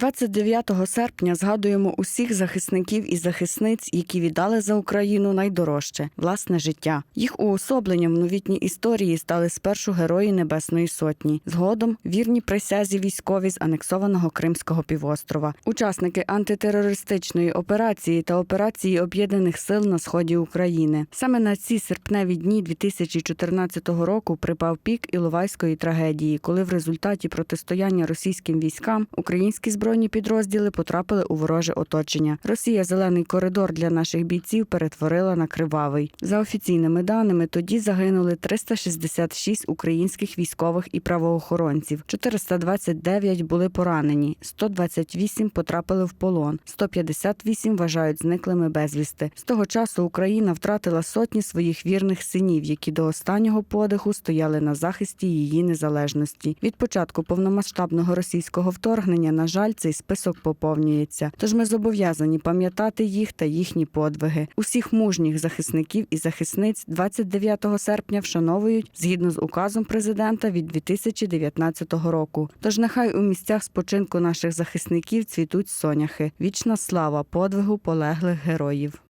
29 серпня згадуємо усіх захисників і захисниць, які віддали за Україну найдорожче власне життя. Їх уособленням в новітній історії стали спершу герої Небесної Сотні, згодом вірні присязі військові з анексованого Кримського півострова, учасники антитерористичної операції та операції об'єднаних сил на сході України. Саме на ці серпневі дні 2014 року припав пік Іловайської трагедії, коли в результаті протистояння російським військам українські збройні підрозділи потрапили у вороже оточення. Росія зелений коридор для наших бійців перетворила на кривавий. За офіційними даними, тоді загинули 366 українських військових і правоохоронців, 429 були поранені, 128 потрапили в полон, 158 вважають зниклими безвісти. З того часу Україна втратила сотні своїх вірних синів, які до останнього подиху стояли на захисті її незалежності. Від початку повномасштабного російського вторгнення, на жаль, цей список поповнюється. Тож ми зобов'язані пам'ятати їх та їхні подвиги. Усіх мужніх захисників і захисниць 29 серпня вшановують згідно з указом президента від 2019 року. Тож нехай у місцях спочинку наших захисників цвітуть соняхи. Вічна слава подвигу полеглих героїв.